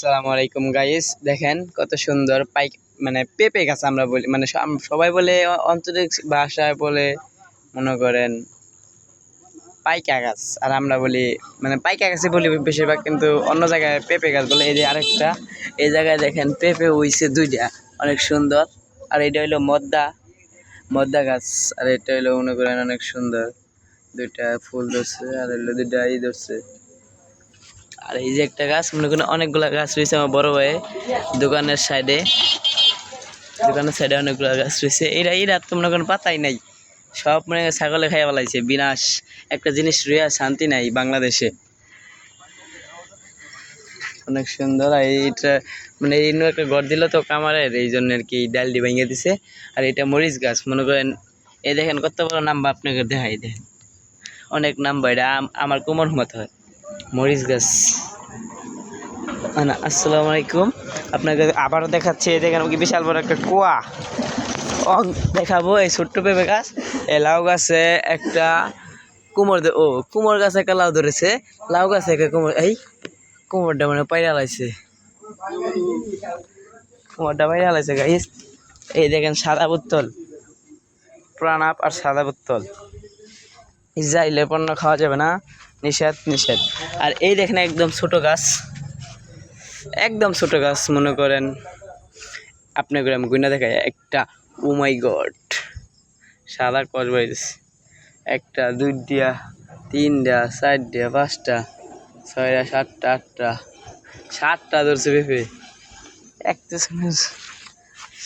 সালামু আলাইকুম গাইস দেখেন কত সুন্দর পাইক মানে পেঁপে গাছ আমরা বলি মানে সব- সবাই বলে আঞ্চলিক ভাষায় বলে, মনে করেন পাইকা গাছ। আর আমরা বলি মানে পাইকা গাছে বলি বেশিরভাগ, কিন্তু অন্য জায়গায় পেঁপে গাছ বলে। এই যে আরেকটা, এই জায়গায় দেখেন পেঁপে হইছে দুইটা, অনেক সুন্দর। আর এটা হইল মদ্দা মদ্দা গাছ। আর এটা হইল মনে করেন অনেক সুন্দর। দুইটা ফুল ধরছে, আর হইল দুইটা ই ধরছে। আর এই যে একটা গাছ, মনে করেন অনেকগুলা গাছ রয়েছে আমার বড় ভাই দোকানের সাইডে দোকানের সাইডে অনেকগুলো গাছ রয়েছে। এরা এরা তো মনে করেন পাতাই নাই। সব মানে ছাগলে খাইয়া ফেলাইছে, বিনাশ। একটা জিনিস রয়ে শান্তি নাই বাংলাদেশে। অনেক সুন্দর। আর এইটা মানে এই একটা ঘর দিল তো কামারের, এই জন্য আর কি ডালডি ভেঙে দিছে। আর এটা মরিচ গাছ, মনে করেন, এই দেখেন কত বড় নাম্বার আপনাকে দেখাই দেখেন অনেক নাম্বার, এটা আম- আমার কোমর মতো হয়। মরিচ গাছ। আনা, আসসালামু আলাইকুম। আপনাকে আবারও দেখাচ্ছি দেখেন কি বিশাল বড় একটা কুয়া। ও দেখাবো এই ছোট্ট পেঁপে গাছ। এই লাউ গাছে একটা কুমোর ও, কুমোর গাছে একটা লাউ ধরেছে। লাউ গাছে একটা কুমোর, এই, কুমোরটা মানে পাইরা লাইছে। কুমোরটা পাইরা লাইছে গাইস এই দেখেন সাদা বোতল। প্রাণাপ আর সাদা বোতল। ইসরায়েলের পণ্য খাওয়া যাবে না। নিষেধ নিষেধ। আর এই দেখেন একদম ছোট গাছ। একদম ছোট গাছ, মনে করেন আপনাকে আমি গুইনা দেখাই, একটা, ও মাই গড, সাদা কস বাইতেছে একটা, দুইটা, তিনটা, চারটা, পাঁচটা, ছয়টা, সাতটা, আটটা, সাতটা ধরছে পেঁপে। একটা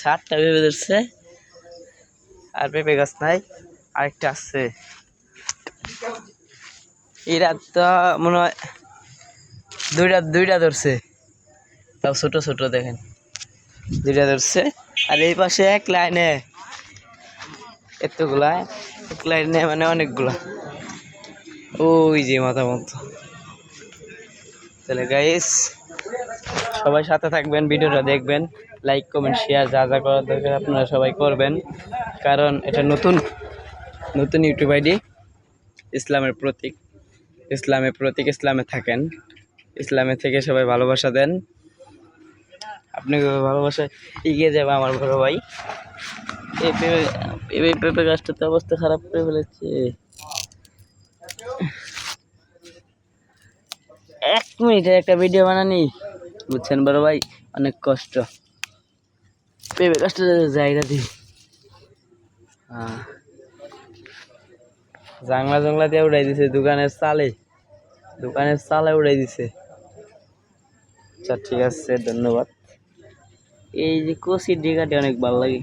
সাতটা পেঁপে ধরছে, আর পেঁপে গাছ নাই, আরেকটা আছে। এরা তো মনে হয় দুইটা দুইটা ধরছে। তাও ছোট ছোট দেখেন। দুইটা ধরছে। আর এই পাশে এক লাইনে এতগুলা, এক লাইনে মানে অনেকগুলা। ওই যে মাথা মতো। তাহলে গাইস সবাই সাথে থাকবেন, ভিডিওটা দেখবেন লাইক কমেন্ট শেয়ার যা যা করার দরকার আপনারা সবাই করবেন। কারণ এটা নতুন নতুন ইউটিউব আইডি, ইসলামের প্রতীক। ইসলামের প্রতীক ইসলামে থাকেন। ইসলামে থেকে সবাই ভালোবাসা দেন। আপনাকে ভালোবাসা এগিয়ে যাবে আমার বড় ভাই। পেঁপে, এই পেঁপে গাছটাতে অবস্থা খারাপ করে ফেলেছে। এক মিনিটের একটা ভিডিও বানানি। বুঝছেন বড় ভাই? অনেক কষ্ট। পেঁপে গাছটা জায়গা দিই হ্যাঁ। জাংলা জাংলা দিয়ে উড়াই দিছে, দোকানের চালে। দোকানের চালে উড়াই দিছে। আচ্ছা ঠিক আছে, ধন্যবাদ। এই যে কচি ডিগাটি অনেক ভালো লাগে।